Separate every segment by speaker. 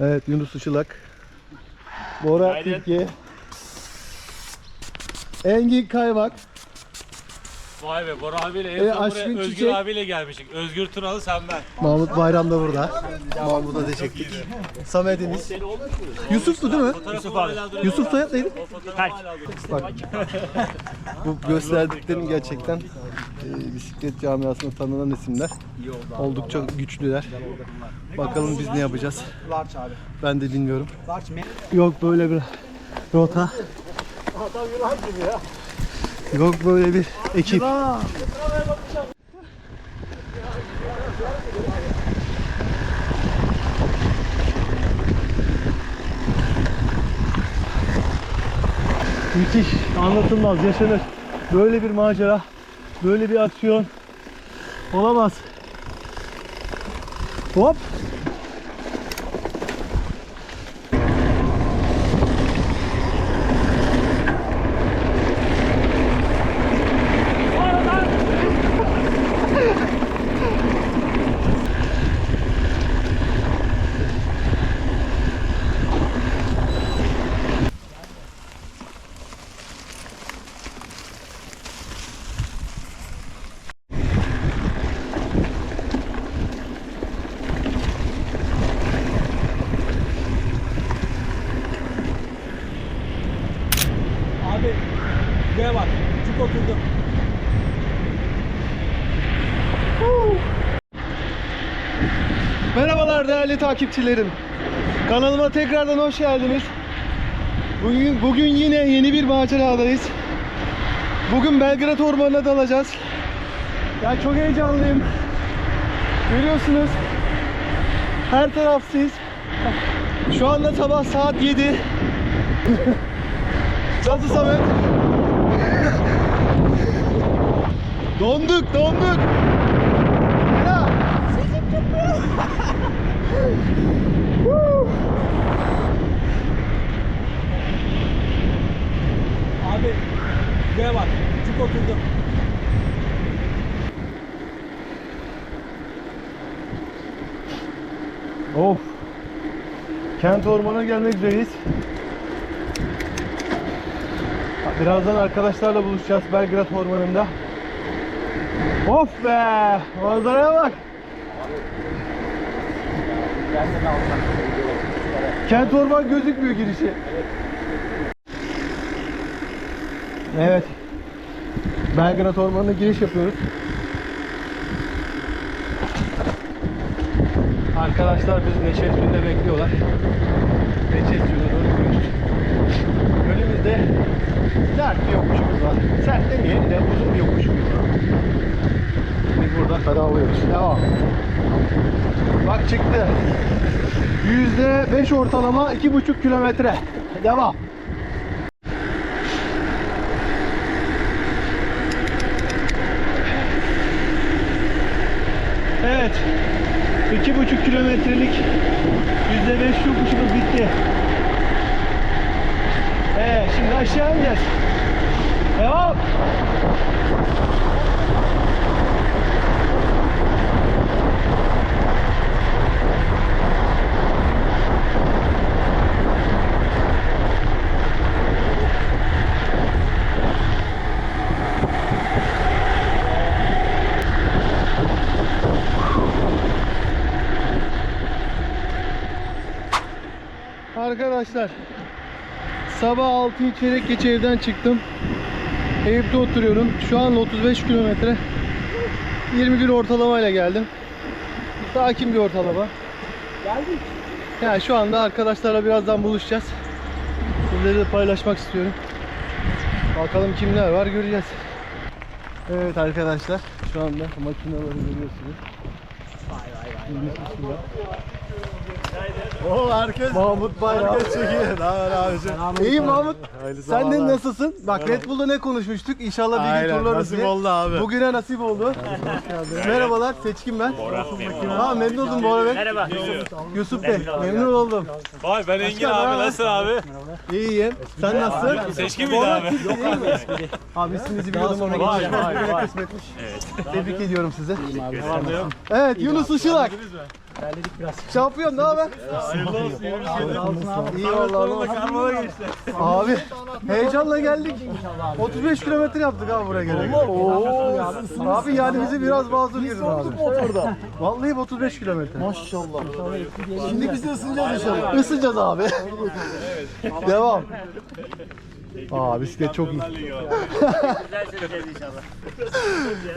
Speaker 1: Evet Yunus Işılak. Bora
Speaker 2: Günaydın.
Speaker 1: Tilki. Engin Kaymak.
Speaker 2: Vay be Bora abiyle
Speaker 1: E,
Speaker 2: en son
Speaker 1: Aşkın
Speaker 2: buraya Özgür
Speaker 1: Çiçek.
Speaker 2: abiyle gelmiştik. Özgür Tunalı sen ben.
Speaker 1: Mahmut Bayram da burada. Mahmut'a da çektik. Samet'imiz. Yusuf'tu değil mi?
Speaker 2: Yusuf abi.
Speaker 1: Yusuf soyad neydi?
Speaker 2: Berk.
Speaker 1: Bak. Bu gösterdiklerim gerçekten e, bisiklet camiasında tanınan isimler. Oldukça güçlüler. Bakalım biz ne yapacağız. Ben de bilmiyorum. Yok böyle bir rota. Yok böyle bir ekip. Müthiş, anlatılmaz, yaşanır. Böyle bir macera, böyle bir aksiyon olamaz. Hop.
Speaker 2: Abi buraya bak. Cuk oturdu.
Speaker 1: Merhabalar değerli takipçilerim. Kanalıma tekrardan hoş geldiniz. Bugün, bugün yine yeni bir maceradayız. Bugün Belgrad Ormanı'na dalacağız. Ya çok heyecanlıyım. Görüyorsunuz. Her taraf sis. Şu anda sabah saat 7. Nasıl Samet? donduk, donduk. Ya.
Speaker 2: Abi buraya bak. Cuk oturdu.
Speaker 1: Of. Kent ormanına gelmek üzereyiz. Birazdan arkadaşlarla buluşacağız Belgrad Ormanı'nda. Of be! Manzaraya bak. Kent orman gözükmüyor girişi. Evet. Belgrad Ormanı'na giriş yapıyoruz. Arkadaşlar biz Neşet Suyu'nda bekliyorlar. Neşet Suyu'na doğru gidiyoruz. Önümüzde sert bir yokuşumuz var. Sert demeyelim de uzun bir yokuşumuz var. Biz burada ferahlıyoruz. Devam. Bak çıktı. Yüzde beş ortalama iki buçuk kilometre. Devam. Evet. İki buçuk kilometrelik yüzde beş yokuşumuz bitti. Evet şimdi aşağı ineceğiz. Devam. Arkadaşlar sabah 6'yı çeyrek geç evden çıktım. Eyüp'te oturuyorum. Şu an 35 kilometre. 21 ortalamayla geldim. Sakin bir ortalama.
Speaker 2: Geldik.
Speaker 1: Yani şu anda arkadaşlarla birazdan buluşacağız. Sizleri de paylaşmak istiyorum. Bakalım kimler var göreceğiz. Evet arkadaşlar şu anda makineleri görüyorsunuz. Yunus Işıl'da.
Speaker 3: Oo herkes
Speaker 1: Mahmut Bayram.
Speaker 3: herkes çekiyor. Ne haber abicim?
Speaker 1: İyi Mahmut.
Speaker 3: Hayırlı
Speaker 1: Sen de
Speaker 3: sabahlar.
Speaker 1: nasılsın? Bak Red Bull'da ne konuşmuştuk? İnşallah bir gün
Speaker 3: Aynen,
Speaker 1: turlarız
Speaker 3: nasip
Speaker 1: diye.
Speaker 3: oldu abi.
Speaker 1: Bugüne nasip oldu. Merhabalar, Seçkin ben. Ha, memnun oldum Bora Bey.
Speaker 2: Merhaba.
Speaker 1: Yusuf Bey, memnun oldum.
Speaker 2: Vay ben Engin abi nasılsın abi?
Speaker 1: İyiyim. Sen nasılsın?
Speaker 2: Seçkin miydi
Speaker 1: Bora
Speaker 2: abi?
Speaker 1: Değil mi? Abi isminizi biliyordum ama
Speaker 2: Vay,
Speaker 1: geçeceğim.
Speaker 2: vay, vay.
Speaker 1: kısmetmiş. Tebrik ediyorum sizi.
Speaker 2: Yok?
Speaker 1: Evet, Yunus Işılak.
Speaker 2: Terledik biraz.
Speaker 1: Şampiyon ne haber?
Speaker 2: Hayırlı olsun.
Speaker 1: İyi vallahi.
Speaker 2: geçti.
Speaker 1: Abi heyecanla geldik. 35 kilometre yaptık abi buraya gelene. Oo. Abi yani bizi biraz mazur girdin abi.
Speaker 3: motorda.
Speaker 1: Vallahi 35 kilometre.
Speaker 3: Maşallah. Şimdi biz de ısınacağız inşallah.
Speaker 1: Isınacağız abi. Devam. Aa bisiklet çok iyi.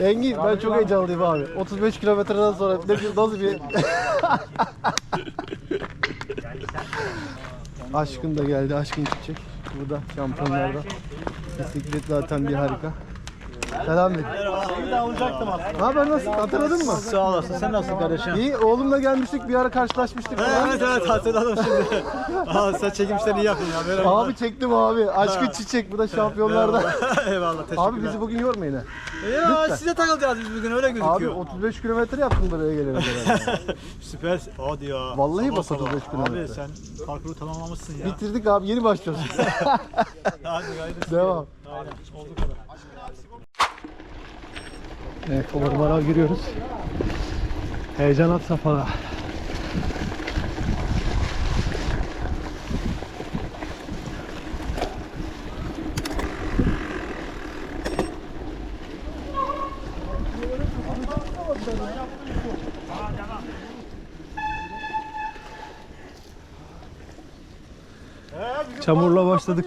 Speaker 1: Engin ben çok heyecanlıyım abi. 35 kilometreden sonra ne bir nasıl bir Aşkın da geldi. Aşkın çıkacak. Burada şampiyonlarda. Bisiklet zaten bir harika. Selam ver.
Speaker 3: Seni de alacaktım aslında.
Speaker 1: Ne haber nasıl? Hatırladın mı?
Speaker 3: Sağ olasın. Sen nasılsın kardeşim?
Speaker 1: İyi oğlumla gelmiştik bir ara karşılaşmıştık. falan.
Speaker 3: Evet evet hatırladım şimdi. Aa sen çekim işlerini iyi yapın ya. Merhaba.
Speaker 1: Abi çektim abi. Aşkın çiçek bu da şampiyonlarda.
Speaker 3: Eyvallah teşekkürler.
Speaker 1: Abi bizi bugün yorma yine.
Speaker 3: Ya
Speaker 1: lütfen.
Speaker 3: size takılacağız biz bugün öyle
Speaker 1: Abi
Speaker 3: gözüküyor.
Speaker 1: 35 kilometre yaptın buraya gelene kadar.
Speaker 3: Süper. Hadi ya.
Speaker 1: Vallahi
Speaker 3: Sabah sabah.
Speaker 1: 35 kilometre.
Speaker 3: Abi sen parkuru tamamlamışsın ya.
Speaker 1: Bitirdik abi yeni başlıyoruz.
Speaker 3: Hadi haydi.
Speaker 1: Devam.
Speaker 3: Aynen. Oldu kadar.
Speaker 1: Evet Orman'a giriyoruz. Heyecan at safhada. Çamurla başladık.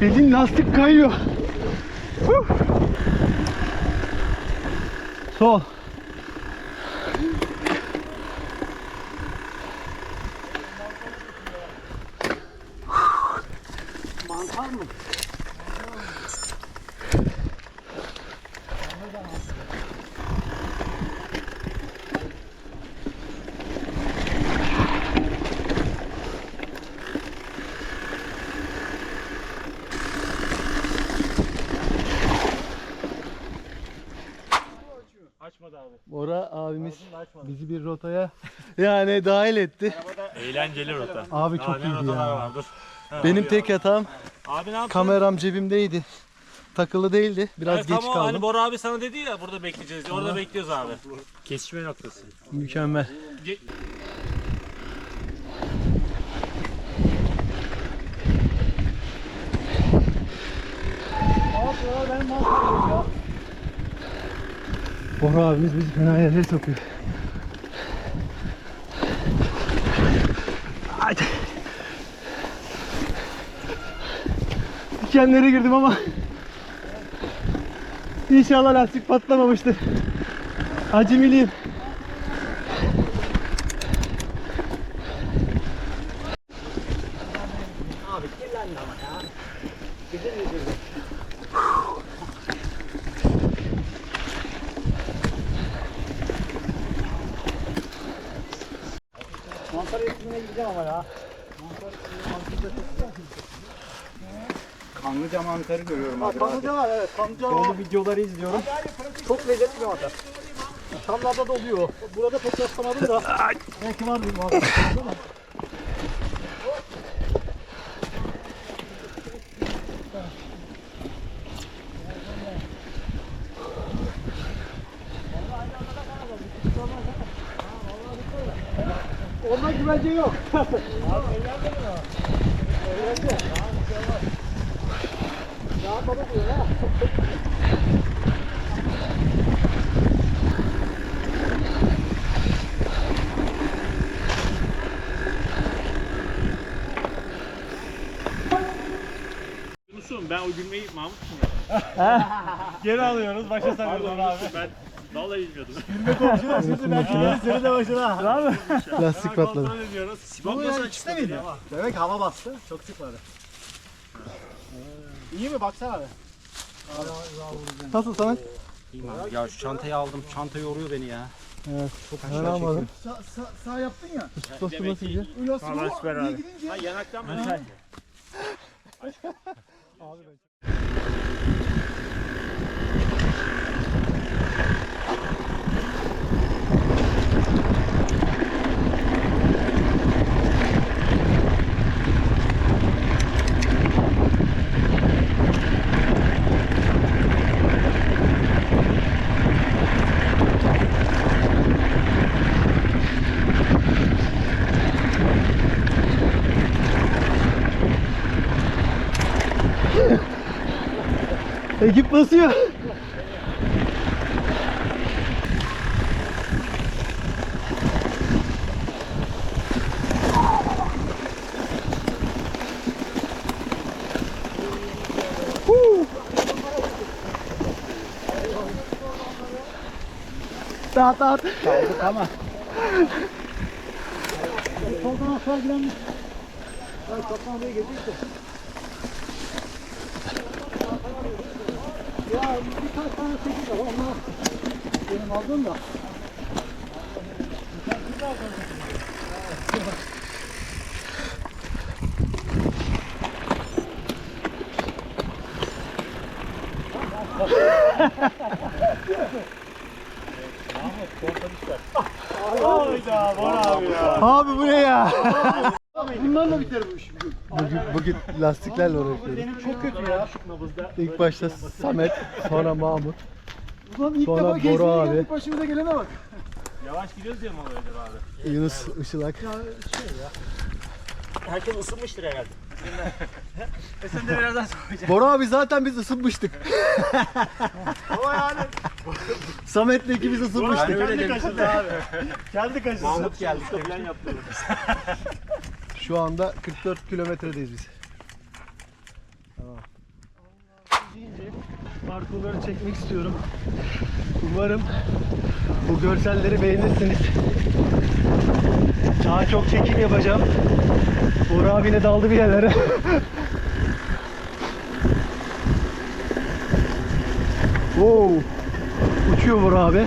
Speaker 1: Bildiğin lastik kayıyor. Sol.
Speaker 2: Açmadı abi.
Speaker 1: Bora abimiz bizi bir rotaya yani dahil etti.
Speaker 2: Eğlenceli rota.
Speaker 1: Abi çok iyiydi
Speaker 2: rotalar
Speaker 1: ya.
Speaker 2: vardır.
Speaker 1: Benim tek hatam
Speaker 2: Abi ne yaptın?
Speaker 1: kameram cebimdeydi. Takılı değildi. Biraz
Speaker 2: Evet,
Speaker 1: geç
Speaker 2: tamam,
Speaker 1: kaldım.
Speaker 2: Hani Bora abi sana dedi ya burada bekleyeceğiz. diye. Orada bekliyoruz abi. Kesişme noktası.
Speaker 1: Mükemmel.
Speaker 2: Ge-
Speaker 1: Bora abimiz bizi fena yerlere sokuyor. Dikenlere girdim ama İnşallah lastik patlamamıştır. Acemiliyim.
Speaker 3: Kanlıca mantarı görüyorum abi.
Speaker 1: Kanlıca var evet. Kanlıca
Speaker 3: Dolu videoları izliyorum.
Speaker 1: Çok lezzetli bir mantar. Şamlarda da oluyor. Burada pek rastlamadım da. Belki var bir mantar. Onda güvence yok.
Speaker 4: ben o gülmeyi Mahmut için
Speaker 5: Geri alıyoruz. Başa sarıyoruz abi.
Speaker 4: Ben vallahi bilmiyordum.
Speaker 5: Gülme komşular şimdi belki gelir seni de başına. Tamam mı?
Speaker 1: Lastik patladı.
Speaker 4: Kontrol ediyoruz. Sibop nasıl
Speaker 5: de
Speaker 4: açıkladı
Speaker 5: miydi? Demek hava bastı. Çok sıkmadı. İyi mi? Baksana abi.
Speaker 1: Nasıl Samet?
Speaker 3: Ya şu çantayı aldım. Çanta yoruyor beni ya.
Speaker 1: Evet.
Speaker 3: Çok
Speaker 1: Ben
Speaker 3: aşağı çekiyor.
Speaker 1: almadım.
Speaker 6: Sağ, sağ, sağ yaptın ya.
Speaker 1: Dostu nasıl gidiyor?
Speaker 4: Abi.
Speaker 6: gidince
Speaker 4: Ha yanaktan mı?
Speaker 1: Ekip basıyor. Dağıt dağıt.
Speaker 6: soldan aşağı giren Ya kaptan buraya gelecek de. Ya var onlar benim aldığım da.
Speaker 5: Hayda Bora abi ya.
Speaker 1: Abi bu ne ya?
Speaker 6: Bunlarla biter bu iş.
Speaker 1: Bugün, bugün lastiklerle uğraşıyoruz.
Speaker 5: Benim çok kötü ya.
Speaker 1: İlk başta Samet, sonra Mahmut.
Speaker 6: Ulan ilk
Speaker 1: Sonra
Speaker 6: defa
Speaker 1: Bora
Speaker 6: gezmeye
Speaker 1: abi.
Speaker 6: geldik başımıza gelene bak.
Speaker 4: Yavaş gidiyoruz diye mi oluyor acaba abi?
Speaker 1: Yunus Işılak.
Speaker 4: Herkes ısınmıştır herhalde. e sen de birazdan soracaksın.
Speaker 1: Bora abi zaten biz ısınmıştık.
Speaker 5: Ama yani.
Speaker 1: Samet'le ikimiz ısınmıştık.
Speaker 5: Kendi kaşısı abi. Kendi kaşısı.
Speaker 3: Mahmut geldi.
Speaker 4: Plan yaptım.
Speaker 1: Şu anda 44 kilometredeyiz biz. Parkurları çekmek istiyorum. Umarım bu görselleri beğenirsiniz. Daha çok çekim yapacağım. Bora abine daldı bir yerlere. wow. Uçuyor Bora abi.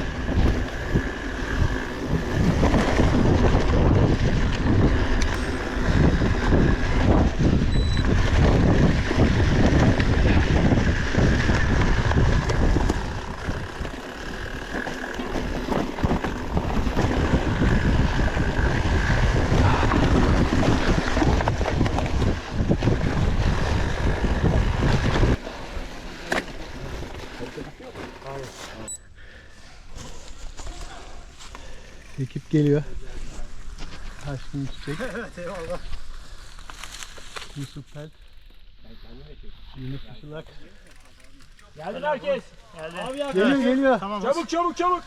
Speaker 1: Ekip geliyor. Taşkın Çiçek. evet eyvallah. Yusuf Pel. Yunus Işılak.
Speaker 4: Geldi herkes. Geldi. Abi ya.
Speaker 1: Geliyor geliyor.
Speaker 4: Çabuk çabuk çabuk.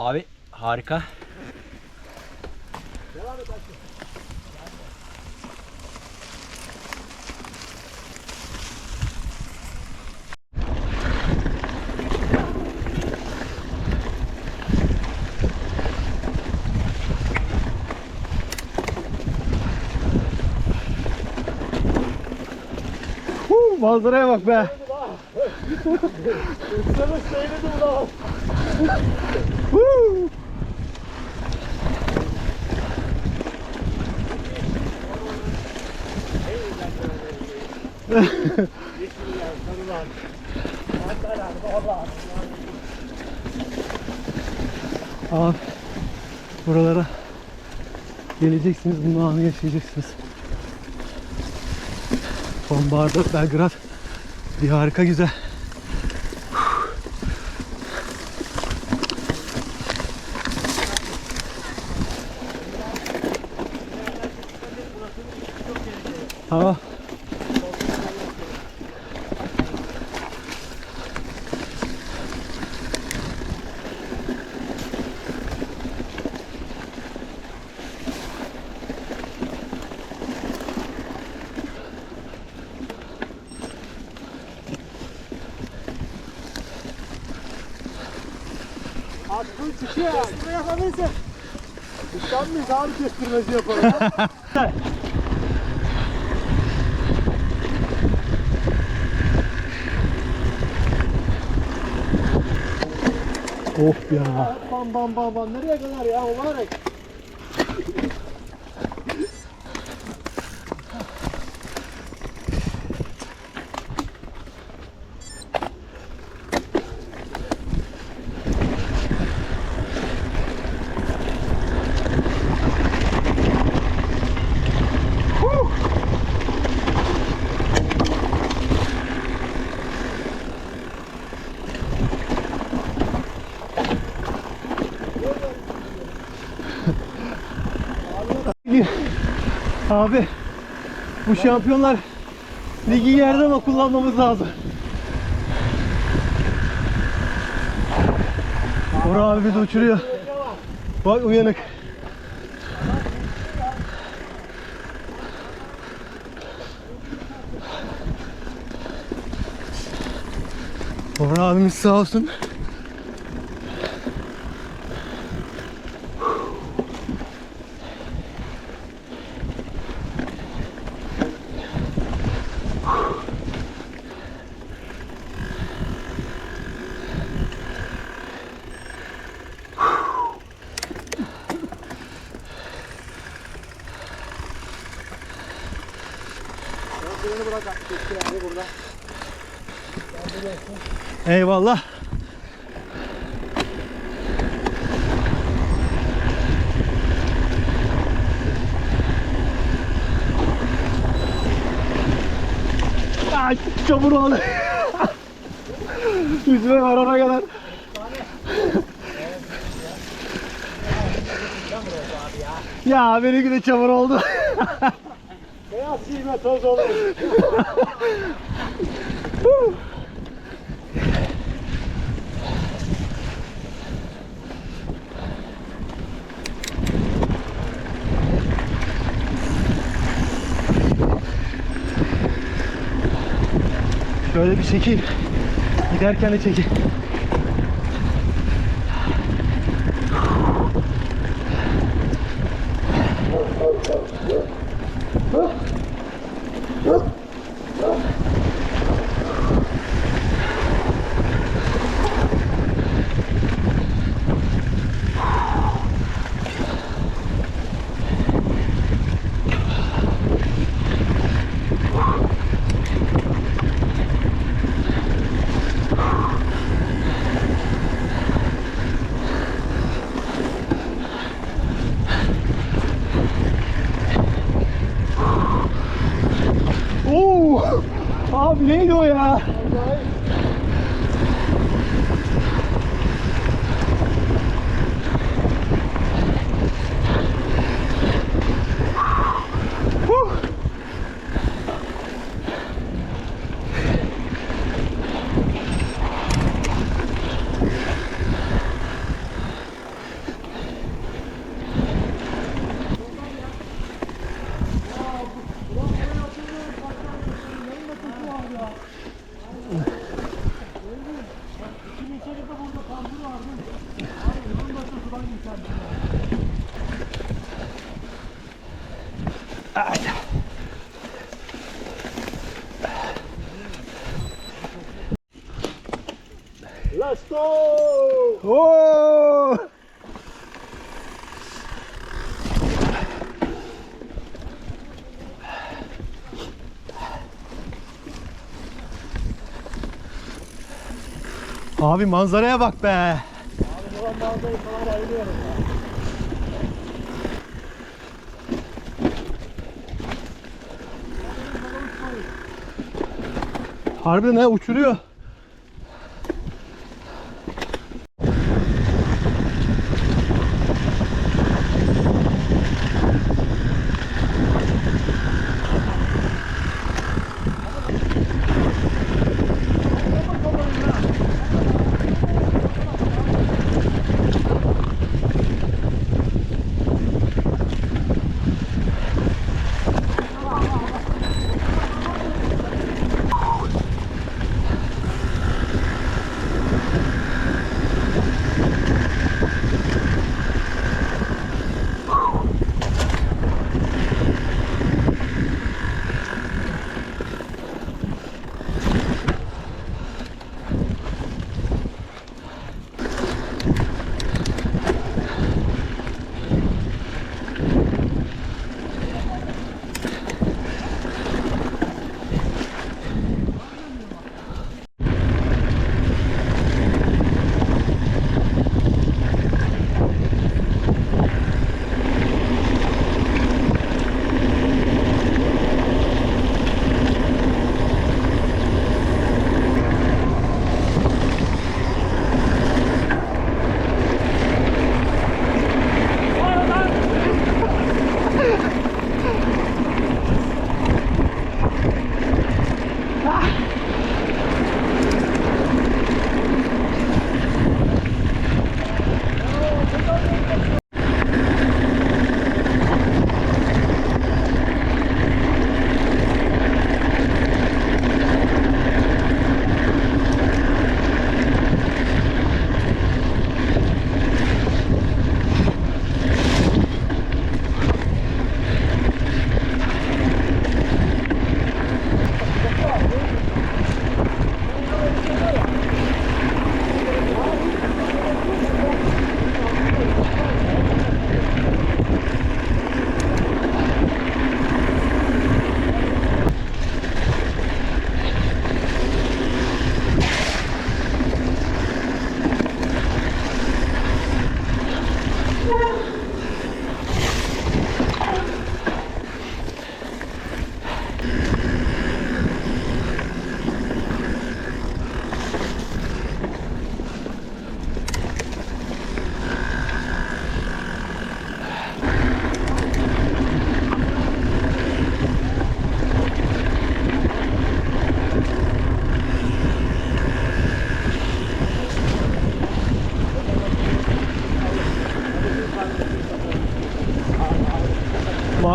Speaker 3: Abi harika.
Speaker 1: Huu, manzaraya bak be. Huu. Abi buralara geleceksiniz bunu anı yaşayacaksınız. Bombardı Belgrad bir harika güzel. Tamam.
Speaker 5: Abi kestirmesi yapalım.
Speaker 1: Of ya.
Speaker 5: bam bam bam bam. Nereye kadar ya mübarek?
Speaker 1: Abi bu şampiyonlar ligi yerden ama kullanmamız lazım. Bora abi bizi uçuruyor. Bak uyanık. Bora abimiz sağ olsun. Eyvallah. Ay çamur oldu. Yüzüme varana kadar. ya benimki de çamur oldu.
Speaker 5: Silme toz olur.
Speaker 1: Şöyle bir çekil. Giderken de çekil. Oo! Abi neydi o ya? Abi manzaraya bak be.
Speaker 5: Ulan manzarayı falan bayılıyorum ya.
Speaker 1: Harbiden ha uçuruyor.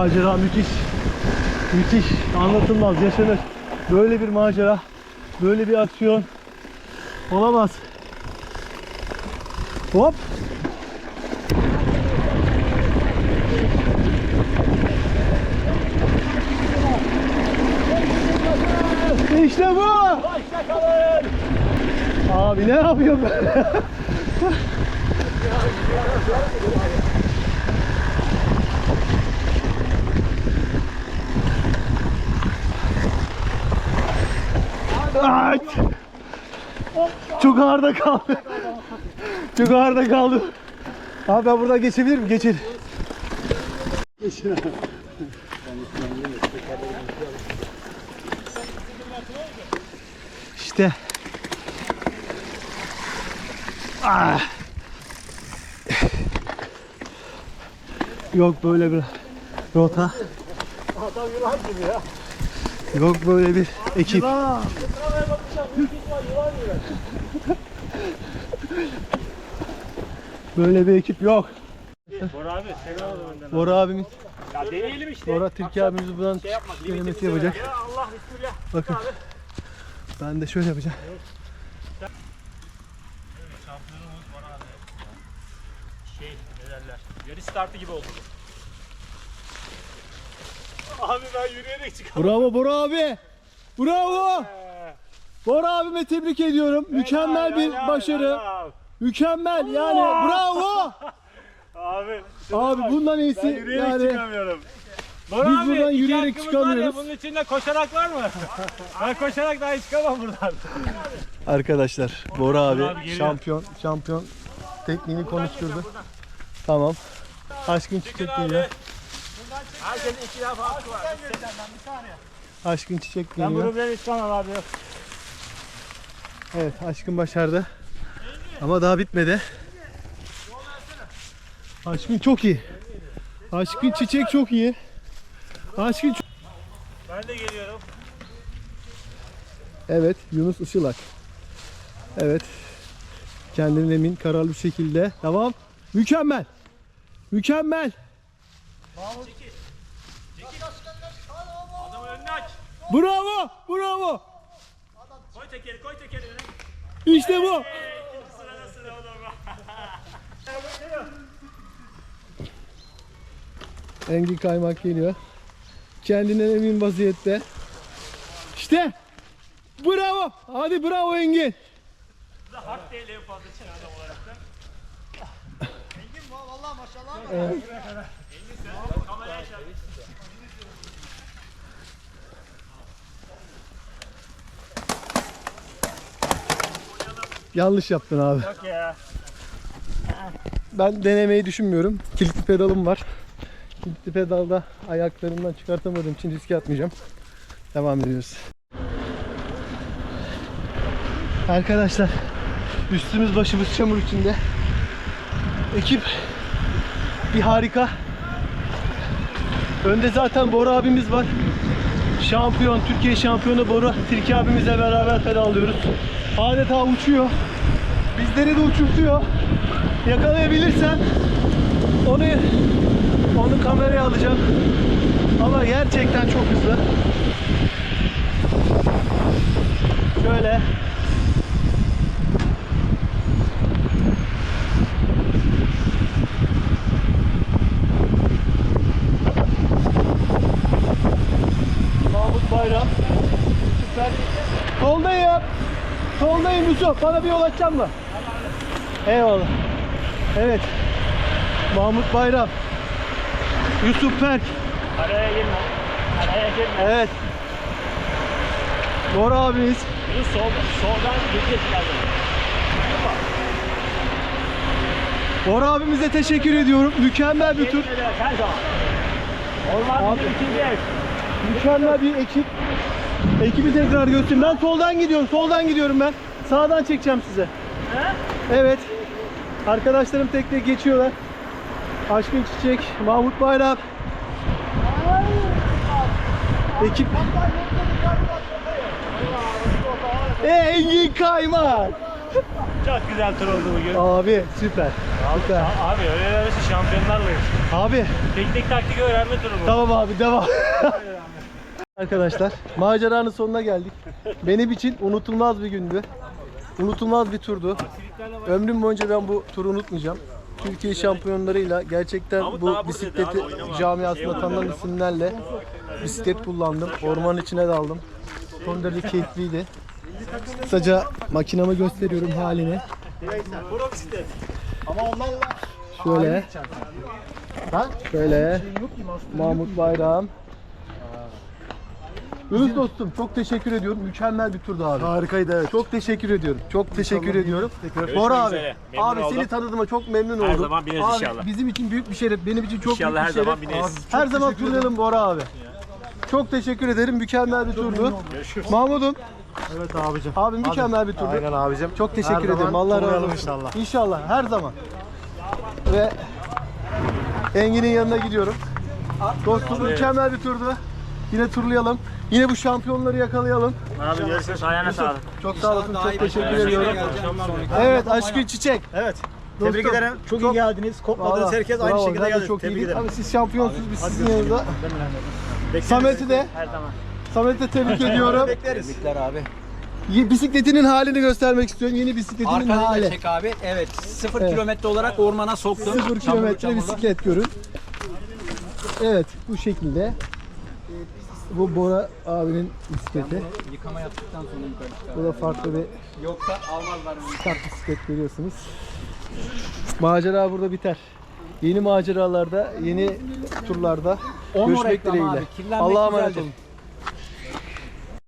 Speaker 1: Macera müthiş. Müthiş. Anlatılmaz. Yaşanır. Böyle bir macera. Böyle bir aksiyon. Olamaz. Hop. İşte bu. Abi ne yapıyor böyle? Ay! Çok ağırda kaldı. Çok ağırda kaldı. Abi ben buradan geçebilir miyim? Geçin. Geçin abi. İşte. Ah. Yok böyle bir rota. Yok böyle bir ekip. Böyle bir ekip yok.
Speaker 4: Bora abi seni alalım önden.
Speaker 1: Bora abimiz,
Speaker 4: Ya deneyelim işte.
Speaker 1: Bora Türkiye abimiz buradan
Speaker 4: Şey yapma,
Speaker 1: çıkış
Speaker 4: limitimizi
Speaker 1: denemesi yapacak.
Speaker 4: Ya Allah bismillah.
Speaker 1: Bakın. Ben de şöyle yapacağım.
Speaker 4: Şampiyonumuz Bora abi. Şey ne derler. Yarış startı gibi oldu. Abi ben yürüyerek çıkalım.
Speaker 1: Bravo Bora abi. Bravo. Bora abime tebrik ediyorum. Mükemmel bir başarı. Mükemmel yani bravo.
Speaker 4: Abi.
Speaker 1: Abi bundan iyisi
Speaker 4: Ben yürüyerek
Speaker 1: yani
Speaker 4: çıkamıyorum. Bora
Speaker 1: Biz
Speaker 4: abi,
Speaker 1: buradan
Speaker 4: iki
Speaker 1: yürüyerek
Speaker 4: hakkımız var ya,
Speaker 1: çıkamıyoruz.
Speaker 4: Bunun içinde koşarak var mı? ben koşarak daha çıkamam buradan.
Speaker 1: arkadaşlar Bora abi,
Speaker 4: abi geliyor.
Speaker 1: şampiyon şampiyon tekniğini konuşturdu. Tamam. Aşkın çiçek geliyor.
Speaker 4: Herkesin iki defa hakkı var.
Speaker 1: Aşkın çiçek
Speaker 4: Ben
Speaker 1: geliyor.
Speaker 4: bunu bile istemem abi.
Speaker 1: Evet aşkın başardı. Ama daha bitmedi. Aşkın çok iyi. Aşkın çiçek çok iyi. Aşkın çok...
Speaker 4: Ben de geliyorum.
Speaker 1: Evet Yunus Işılak. Evet. Kendinden emin kararlı bir şekilde. Tamam. Mükemmel. Mükemmel.
Speaker 4: Adamın önünü aç.
Speaker 1: Bravo. Bravo.
Speaker 4: Koy tekeri koy tekeri.
Speaker 1: İşte bu. Engin Kaymak geliyor. Kendinden emin vaziyette. İşte. Bravo. Hadi bravo Engin.
Speaker 4: Hak değil en fazla çıkan adam olarak da.
Speaker 1: Yanlış yaptın abi.
Speaker 4: Yok ya.
Speaker 1: Ben denemeyi düşünmüyorum. Kilitli pedalım var. Kilitli pedalda ayaklarımdan çıkartamadığım için riske atmayacağım. Devam ediyoruz. Arkadaşlar üstümüz başımız çamur içinde. Ekip bir harika. Önde zaten Bora abimiz var. Şampiyon, Türkiye şampiyonu Bora Tilki abimizle beraber pedallıyoruz. Adeta uçuyor. Bizleri de uçurtuyor. Yakalayabilirsem onu onu kameraya alacağım. Ama gerçekten çok hızlı. Şöyle Mahmut Bayram Süper Soldayım Soldayım Yusuf bana bir yol açacak mı? Eyvallah Evet Mahmut Bayram Yusuf Berk
Speaker 4: Araya girme. Araya girme.
Speaker 1: Evet Bora abimiz
Speaker 4: Bunu sol, soldan gideceğiz geldim.
Speaker 1: Bora abimize teşekkür ediyorum. Mükemmel bir tur.
Speaker 4: Her zaman. Orman
Speaker 1: Abi.
Speaker 4: bizim ikinci ev.
Speaker 1: Mükemmel bir ekip. Ekibi tekrar göstereyim. Ben soldan gidiyorum. Soldan gidiyorum ben. Sağdan çekeceğim size. Evet. Arkadaşlarım tek tek geçiyorlar. Aşkın Çiçek, Mahmut Bayram. Ekip. Engin Kaymak.
Speaker 4: Çok güzel tur oldu bugün.
Speaker 1: Abi süper. Süper.
Speaker 4: Abi öyle demesi şampiyonlarlayız.
Speaker 1: Abi
Speaker 4: Teknik taktik öğrenme turu bu.
Speaker 1: Tamam abi devam. Arkadaşlar maceranın sonuna geldik. Benim için unutulmaz bir gündü. Unutulmaz bir turdu. Ömrüm boyunca ben bu turu unutmayacağım. Türkiye şampiyonlarıyla gerçekten bu bisikleti camiasında tanınan isimlerle bisiklet kullandım. Ormanın içine daldım. Son derece keyifliydi. Kısaca makinamı gösteriyorum halini. Şöyle. Şöyle. Mahmut Bayram. Yunus dostum çok teşekkür ediyorum. Mükemmel bir turdu abi.
Speaker 5: Harikaydı evet.
Speaker 1: Çok teşekkür ediyorum. Çok teşekkür
Speaker 5: İnşallah
Speaker 1: ediyorum.
Speaker 5: tekrar-
Speaker 1: Bora abi.
Speaker 4: üzere. Memnun
Speaker 1: Abi
Speaker 4: oldum.
Speaker 1: seni tanıdığıma çok memnun oldum.
Speaker 4: zaman bineriz
Speaker 1: abi,
Speaker 4: inşallah.
Speaker 1: Bizim için büyük bir şeref. Benim için çok
Speaker 4: İnşallah
Speaker 1: büyük bir
Speaker 4: her
Speaker 1: şeref.
Speaker 4: zaman bineriz.
Speaker 1: Abi, her zaman turlayalım Bora abi. Çok teşekkür ederim. Mükemmel bir turdu. Mahmut'um.
Speaker 5: Evet abicim.
Speaker 1: Abi mükemmel bir turdu.
Speaker 5: Aynen abicim.
Speaker 1: Çok teşekkür
Speaker 5: Her
Speaker 1: ederim.
Speaker 5: zaman
Speaker 1: Allah razı
Speaker 5: turlayalım
Speaker 1: olsun.
Speaker 5: inşallah.
Speaker 1: İnşallah her zaman. Ve Engin'in yanına gidiyorum. Dostum mükemmel bir turdu. Yine turlayalım. Yine bu şampiyonları yakalayalım.
Speaker 4: Abi görüşürüz. Ayağına sağlık.
Speaker 1: Çok sağ olasın. Çok teşekkür ediyorum. Evet Aşkın Çiçek.
Speaker 3: Evet.
Speaker 1: Dostum,
Speaker 3: Tebrik ederim. Çok, iyi geldiniz. Kopmadınız. Herkes aynı
Speaker 1: bravo,
Speaker 3: şekilde geldi.
Speaker 1: Çok
Speaker 3: Tebrik
Speaker 1: iyiydik.
Speaker 3: ederim.
Speaker 1: Abi siz şampiyonsunuz. Biz sizin yanınızda. Samet'i de
Speaker 4: Her zaman.
Speaker 1: Samet'i de tebrik ediyorum.
Speaker 3: Bekleriz.
Speaker 7: Tebrikler abi.
Speaker 1: Bisikletinin halini göstermek istiyorum. Yeni bisikletinin
Speaker 7: Arkada da
Speaker 1: hali.
Speaker 7: çek abi. Evet. Sıfır
Speaker 1: Evet.
Speaker 7: kilometre olarak ormana soktum.
Speaker 1: 0
Speaker 7: Çamurlu,
Speaker 1: kilometre bisiklet görün. Evet bu şekilde. Bu Bora abinin bisikleti.
Speaker 7: Yıkama yaptıktan sonra yukarı çıkar.
Speaker 1: Bu da farklı bir
Speaker 7: Yoksa almazlar bunu.
Speaker 1: start bisiklet görüyorsunuz. Macera burada biter. Yeni maceralarda, yeni turlarda
Speaker 7: 10
Speaker 1: görüşmek
Speaker 7: reklam
Speaker 1: dileğiyle.
Speaker 7: abi. Kirlenmek
Speaker 1: Allah'a
Speaker 7: güzeldir.
Speaker 1: emanet olun.